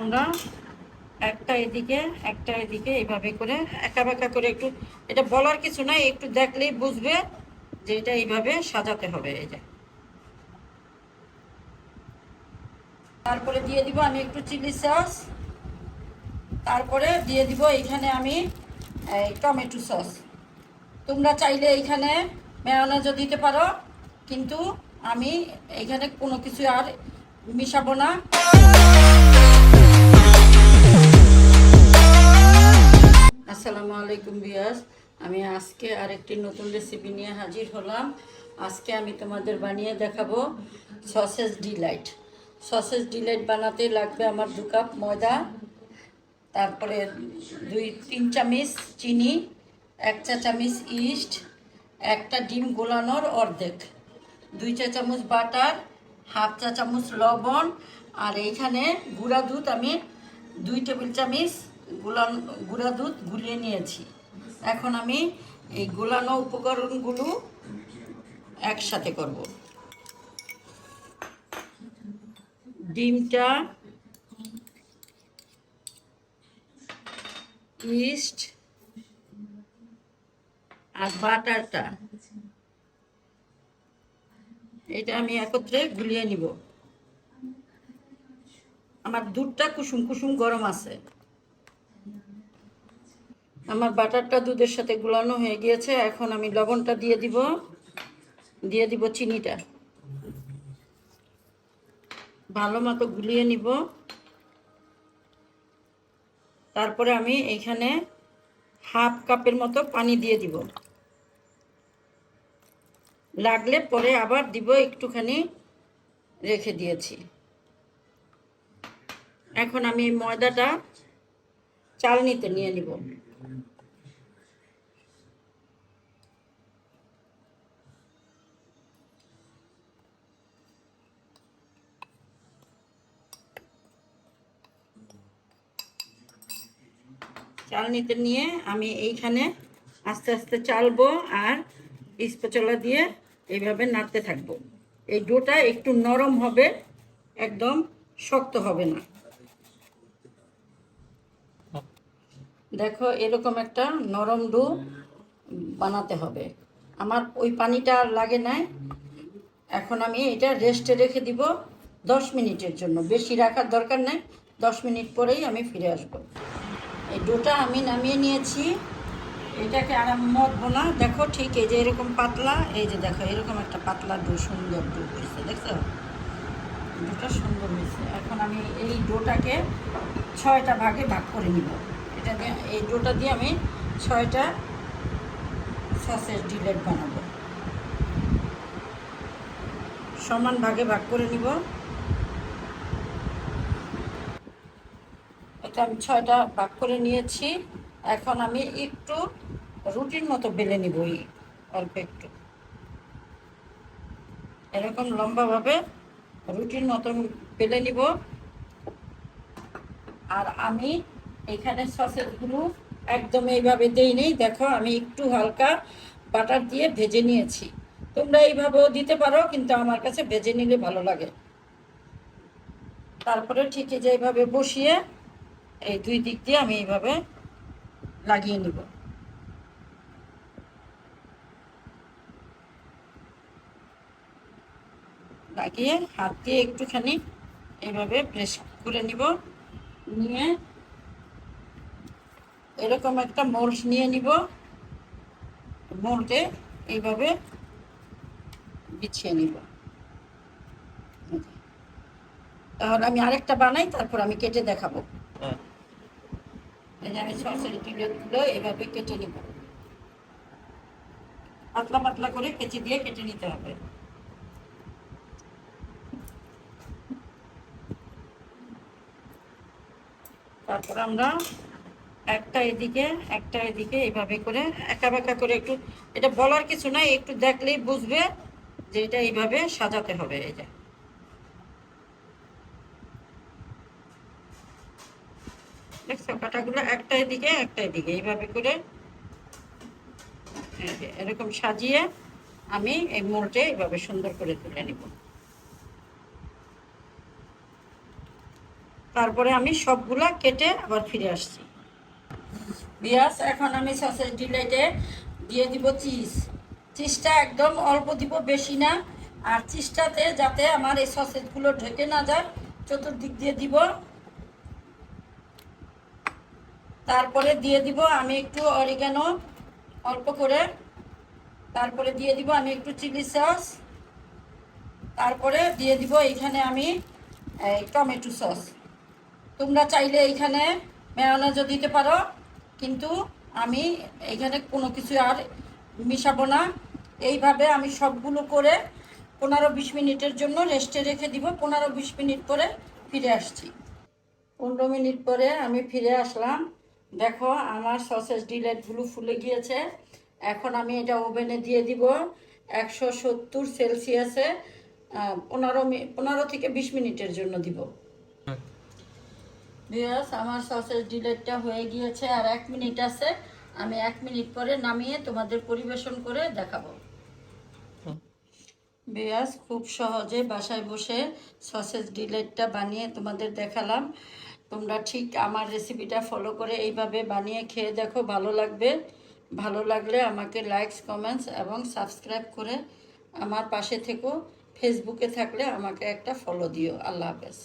আমরা একটা এদিকে একটা এদিকে এইভাবে করে একা বেঁকা করে একটু, এটা বলার কিছু নাই, একটু দেখলেই বুঝবে যে এটা এইভাবে সাজাতে হবে, এই যে। তারপরে দিয়ে দিব আমি একটু চিলি সস। তারপরে দিয়ে দিব এইখানে আমি টমেটো সস। তোমরা চাইলে এইখানে মেয়নেজও দিতে পারো, কিন্তু আমি এইখানে কোনো কিছু আর মিশাবো না। আসসালামু আলাইকুম বিয়াস আমি আজকে আরেকটি নতুন রেসিপি নিয়ে হাজির হলাম। আজকে আমি তোমাদের বানিয়ে দেখাবো সসেস ডিলাইট সসেস ডিলাইট বানাতে লাগবে আমার দু কাপ ময়দা, তারপরে দুই, তিন চামচ চিনি, এক চা চামচ ইস্ট একটা ডিম গোলানোর অর্ধেক, দুই চা চামচ বাটার হাফ চা চামচ লবণ, আর এইখানে গুঁড়া দুধ আমি দুই টেবিল চামচ গুলান, গুঁড়া দুধ গুলিয়ে নিয়েছি। এখন আমি এই গোলানো উপকরণগুলো একসাথে করব। ডিমটা ইস্ট আর বাটারটা, এটা আমি একত্রে গুলিয়ে নিব। আমার দুধটা কুসুম কুসুম গরম আছে। আমার বাটারটা দুধের সাথে গুলানো হয়ে গিয়েছে, এখন আমি লবণটা দিয়ে দিব। দিয়ে দিব চিনিটা। ভালো মতো গুলিয়ে নিব। তারপরে আমি এইখানে হাফ কাপের মতো পানি দিয়ে দিব। লাগলে পরে আবার দিব, একটুখানি রেখে দিয়েছি। এখন আমি ময়দাটা চালনিতে নিয়ে নিব। চালনিতে নিয়ে আমি এইখানে আস্তে আস্তে চালবো আর স্পচলা দিয়ে এইভাবে নাড়তে থাকব। এই ডোটা একটু নরম হবে, একদম শক্ত হবে না। দেখো, এরকম একটা নরম ডো বানাতে হবে। আমার ওই পানিটা লাগে নাই। এখন আমি এটা রেস্টে রেখে দিব দশ মিনিটের জন্য। বেশি রাখার দরকার নেই। দশ মিনিট পরেই আমি ফিরে আসব। এই ডোটা আমি নামিয়ে নিয়েছি। এটাকে আর মতবো না। দেখো ঠিক এই যে এরকম পাতলা, এই যে দেখো এরকম একটা পাতলা ডো সুন্দর ডো হয়েছে, দেখছ? ডোটা সুন্দর হয়েছে। এখন আমি এই ডোটাকে ছয়টা ভাগে ভাগ করে নিব। এটা দিয়ে, এই ডোটা দিয়ে আমি ছয়টা সসের ডিলেট বানাবো। সমান ভাগে ভাগ করে নিব। এটা আমি ছয়টা ভাগ করে নিয়েছি। এখন আমি একটু রুটির মতো বেলে নিব এই অল্প একটু। এরকম লম্বাভাবে রুটির মতন বেলে নিব। আর আমি এখানে সসেসগুলো একদম এইভাবে দেই নেই। দেখো, আমি একটু হালকা বাটার দিয়ে ভেজে নিয়েছি। তোমরা এইভাবেও দিতে পারো, কিন্তু আমার কাছে ভেজে নিলে ভালো লাগে। তারপরে ঠিক এই যে এইভাবে বসিয়ে এই দুই দিক দিয়ে আমি এইভাবে লাগিয়ে নিব। লাগিয়ে হাত দিয়ে একটুখানি এইভাবে প্রেস করে নিব। নিয়ে এরকম একটা মোল্ড নিয়ে নিব। মোল্ডে এইভাবে বিছিয়ে নিব। তাহলে আমি আরেকটা বানাই, তারপর আমি কেটে দেখাবো। আমি সসের টিলেটগুলো এভাবে কেটে নিব। পাতলা পাতলা করে কেচি দিয়ে কেটে নিতে হবে। তারপর আমরা একটা এদিকে একটা এদিকে এইভাবে করে একা বেঁকা করে একটু, এটা বলার কিছু নাই, একটু দেখলেই বুঝবে যে এটা এইভাবে সাজাতে হবে, এই যে। দেখছ কাটাগুলো একটা এদিকে একটা এদিকে এইভাবে করে এরকম সাজিয়ে আমি এই মোলটে এইভাবে সুন্দর করে তুলে নিব। তারপরে আমি সবগুলা কেটে আবার ফিরে আসছি। বিয়াস, এখন আমি সসেজ ডিলাইটে দিয়ে দিব চিজ। চিজটা একদম অল্প দিব বেশি না, আর চিজটাতে যাতে আমার এই সসেজগুলো ঢেকে না যায়, চতুর্দিক দিয়ে দিব। তারপরে দিয়ে দিব আমি একটু অরিগানো অল্প করে। তারপরে দিয়ে দিব আমি একটু চিলি সস তারপরে দিয়ে দিব এইখানে আমি টমেটো সস তোমরা চাইলে এইখানে মেয়নেজও দিতে পারো, কিন্তু আমি এইখানে কোনো কিছু আর মিশাবো না। এইভাবে আমি সবগুলো করে পনেরো বিশ মিনিটের জন্য রেস্টে রেখে দিব। পনেরো বিশ মিনিট পরে ফিরে আসছি। পনেরো মিনিট পরে আমি ফিরে আসলাম। দেখো, আমার সসেজ ডিলাইটগুলো ফুলে গিয়েছে। এখন আমি এটা ওভেনে দিয়ে দিব একশো সত্তর সেলসিয়াসে পনেরো পনেরো থেকে বিশ মিনিটের জন্য দিব। বিয়াস আমার সসেজ ডিলেটটা হয়ে গিয়েছে আর এক মিনিট আছে। আমি এক মিনিট পরে নামিয়ে তোমাদের পরিবেশন করে দেখাবো। বিয়াস খুব সহজে বাসায় বসে সসেজ ডিলেটটা বানিয়ে তোমাদের দেখালাম। তোমরা ঠিক আমার রেসিপিটা ফলো করে এইভাবে বানিয়ে খেয়ে দেখো, ভালো লাগবে। ভালো লাগলে আমাকে লাইকস কমেন্টস এবং সাবস্ক্রাইব করে আমার পাশে থেকো। ফেসবুকে থাকলে আমাকে একটা ফলো দিও। আল্লাহ হাফেজ।